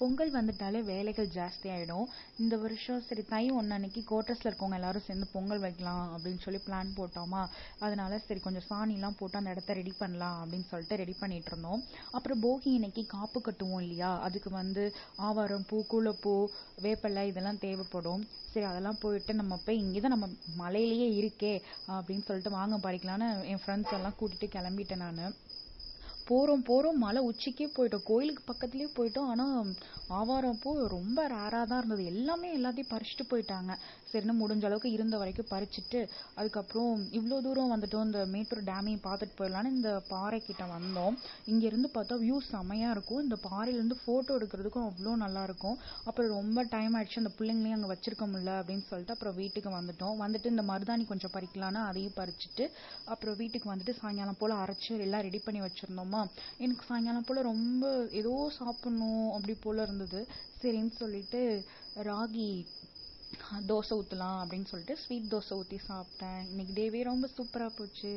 பொங்கல் வந்துட்டாலே வேலைகள் ஜாஸ்தி ஆகிடும் இந்த வருஷம் சரி தை ஒன்று அன்னைக்கு கோட்டர்ஸில் இருக்கவங்க எல்லாரும் சேர்ந்து பொங்கல் வைக்கலாம் அப்படின்னு சொல்லி பிளான் போட்டோமா? அதனால சரி கொஞ்சம் சாணிலாம் போட்டு அந்த இடத்த ரெடி பண்ணலாம் அப்படின்னு சொல்லிட்டு ரெடி பண்ணிட்டு இருந்தோம். அப்புறம் போகி இன்னைக்கு காப்பு கட்டுவோம் இல்லையா? அதுக்கு வந்து ஆவாரம் பூ கூலப்பூ வேப்பலை இதெல்லாம் தேவைப்படும். சரி அதெல்லாம் போயிட்டு நம்ம போய் இங்கே தான் நம்ம மலையிலேயே இருக்கே அப்படின்னு சொல்லிட்டு வாங்க படிக்கலான்னு என் ஃப்ரெண்ட்ஸ் எல்லாம் கூட்டிட்டு கிளம்பிட்டேன் நான். போகிறோம் போகிறோம் மலை உச்சிக்கே போயிட்டோம். கோயிலுக்கு பக்கத்துலேயே போயிட்டோம். ஆனால் ஆவாரம் பூ ரொம்ப ரேராக தான் இருந்தது. எல்லாமே எல்லாத்தையும் பறிச்சுட்டு போயிட்டாங்க. சரின்னு முடிஞ்ச அளவுக்கு இருந்த வரைக்கும் பறிச்சுட்டு அதுக்கப்புறம் இவ்வளோ தூரம் வந்துட்டோம். இந்த மேட்டூர் டேமையும் பார்த்துட்டு போயிடலான்னு இந்த பாறைக்கிட்ட வந்தோம். இங்கேருந்து பார்த்தா வியூ செமையாக இருக்கும். இந்த பாறையிலேருந்து ஃபோட்டோ எடுக்கிறதுக்கும் அவ்வளோ நல்லாயிருக்கும் அப்புறம் ரொம்ப டைம் ஆயிடுச்சு. அந்த பிள்ளைங்களையும் அங்கே வச்சிருக்க முடியல அப்படின்னு சொல்லிட்டு அப்புறம் வீட்டுக்கு வந்துட்டோம். வந்துட்டு இந்த மருதாணி கொஞ்சம் பறிக்கலான்னு அதையும் பறிச்சுட்டு அப்புறம் வீட்டுக்கு வந்துட்டு சாயங்காலம் போல் அரைச்சி எல்லாம் ரெடி பண்ணி வச்சுருந்தோமா? எனக்கு சாயங்காலம் போல் ரொம்ப ஏதோ சாப்பிட்ணும் அப்படி போல் இருந்தது. சரின்னு சொல்லிட்டு ராகி தோசை ஊற்றலாம் அப்படின்னு சொல்லிட்டு ஸ்வீட் தோசை ஊற்றி சாப்பிட்டேன். இன்னைக்கு டேவே ரொம்ப சூப்பராக போச்சு.